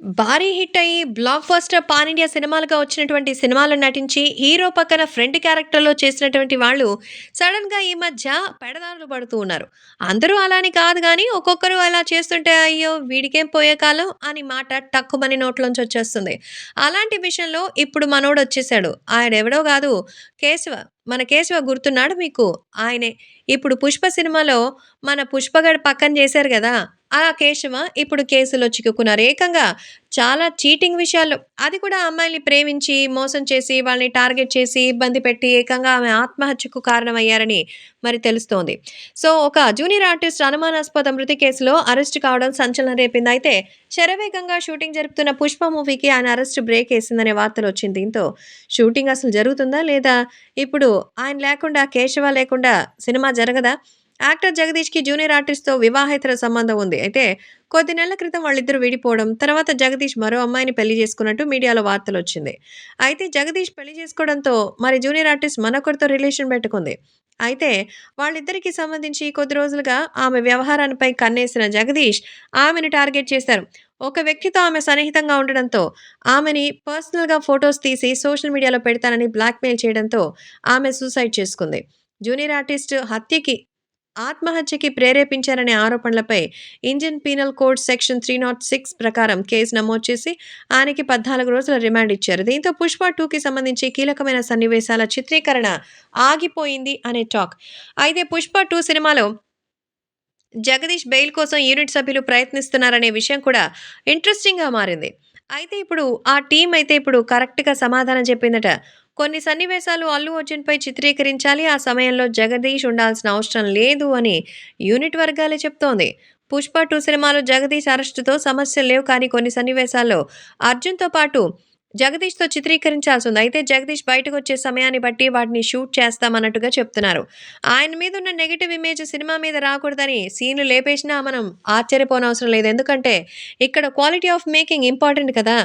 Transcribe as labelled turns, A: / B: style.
A: భారీ హిట్ అయ్యి blockbuster pan India సినిమాలుగా వచ్చినటువంటి సినిమాలు నటించి హీరో పక్కన ఫ్రెండ్ క్యారెక్టర్లో చేసినటువంటి వాళ్ళు సడన్గా ఈ మధ్య పెడదారులు పడుతూ ఉన్నారు. అందరూ అలాని కాదు కానీ ఒక్కొక్కరు అలా చేస్తుంటే అయ్యో వీడికేం పోయే కాలం అని మాట టక్కుమని నోట్లోంచి వచ్చేస్తుంది. అలాంటి విషయంలో ఇప్పుడు మనోడు వచ్చేసాడు. ఆయన ఎవడో కాదు కేశవ. మన కేశవ గుర్తున్నాడు మీకు? ఆయనే. ఇప్పుడు పుష్ప సినిమాలో మన పుష్పగడ్ పక్కన చేశారు కదా ఆ కేశవ ఇప్పుడు కేసులో చిక్కుకున్నారు. ఏకంగా చాలా చీటింగ్ విషయాలు అది కూడా అమ్మాయిని ప్రేమించి మోసం చేసి వాళ్ళని టార్గెట్ చేసి ఇబ్బంది పెట్టి ఏకంగా ఆమె ఆత్మహత్యకు కారణమయ్యారని మరి తెలుస్తోంది. సో ఒక జూనియర్ ఆర్టిస్ట్ అనుమానాస్పద మృతి కేసులో అరెస్ట్ కావడం సంచలనం రేపింది. అయితే శరవేగంగా షూటింగ్ జరుపుతున్న పుష్ప మూవీకి ఆయన అరెస్ట్ బ్రేక్ వేసిందనే వార్తలు వచ్చింది. దీంతో షూటింగ్ అసలు జరుగుతుందా లేదా? ఇప్పుడు ఆయన లేకుండా కేశవ లేకుండా సినిమా జరగదా? యాక్టర్ జగదీష్కి జూనియర్ ఆర్టిస్ట్తో వివాహేతర సంబంధం ఉంది. అయితే కొద్ది నెలల క్రితం వాళ్ళిద్దరు విడిపోవడం తర్వాత జగదీష్ మరో అమ్మాయిని పెళ్ళి చేసుకున్నట్టు మీడియాలో వార్తలు వచ్చింది అయితే జగదీష్ పెళ్ళి చేసుకోవడంతో మరి జూనియర్ ఆర్టిస్ట్ మనొకరితో రిలేషన్ పెట్టుకుంది. అయితే వాళ్ళిద్దరికి సంబంధించి కొద్ది రోజులుగా ఆమె వ్యవహారానిపై కన్నేసిన జగదీష్ ఆమెను టార్గెట్ చేశారు. ఒక వ్యక్తితో ఆమె సన్నిహితంగా ఉండడంతో ఆమెని పర్సనల్గా ఫొటోస్ తీసి సోషల్ మీడియాలో పెడతానని బ్లాక్మెయిల్ చేయడంతో ఆమె సూసైడ్ చేసుకుంది. జూనియర్ ఆర్టిస్ట్ హత్యకి ఆత్మహత్యకి ప్రేరేపించారనే ఆరోపణలపై Indian penal code section three not six ప్రకారం కేసు నమోదు చేసి ఆయనకి పద్నాలుగు రోజుల రిమాండ్ ఇచ్చారు. దీంతో పుష్ప టూకి సంబంధించి కీలకమైన సన్నివేశాల చిత్రీకరణ ఆగిపోయింది అనే టాక్. అయితే పుష్ప టూ సినిమాలో జగదీష్ బెయిల్ కోసం యూనిట్ సభ్యులు ప్రయత్నిస్తున్నారనే విషయం కూడా ఇంట్రెస్టింగ్గా మారింది. అయితే ఇప్పుడు ఆ టీం అయితే ఇప్పుడు కరెక్ట్గా సమాధానం చెప్పిందట కొన్ని సన్నివేశాలు అల్లు అర్జున్పై చిత్రీకరించాలి. ఆ సమయంలో జగదీష్ ఉండాల్సిన అవసరం లేదు అని యూనిట్ వర్గాలే చెప్తోంది. పుష్ప టూ సినిమాలో జగదీష్ అరెస్టుతో సమస్యలు లేవు. కానీ కొన్ని సన్నివేశాల్లో అర్జున్తో పాటు జగదీష్తో చిత్రీకరించాల్సి ఉంది. అయితే జగదీష్ బయటకు వచ్చే సమయాన్ని బట్టి వాటిని షూట్ చేస్తామన్నట్టుగా చెప్తున్నారు. ఆయన మీద ఉన్న నెగిటివ్ ఇమేజ్ సినిమా మీద రాకూడదని సీన్లు లేపేసినా మనం ఆశ్చర్యపోనవసరం లేదు. ఎందుకంటే ఇక్కడ క్వాలిటీ ఆఫ్ మేకింగ్ ఇంపార్టెంట్ కదా.